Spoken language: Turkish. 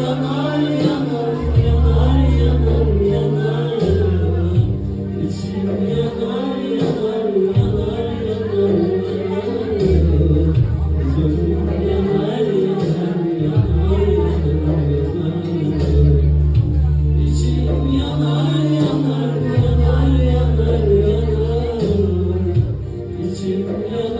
yanar Bây.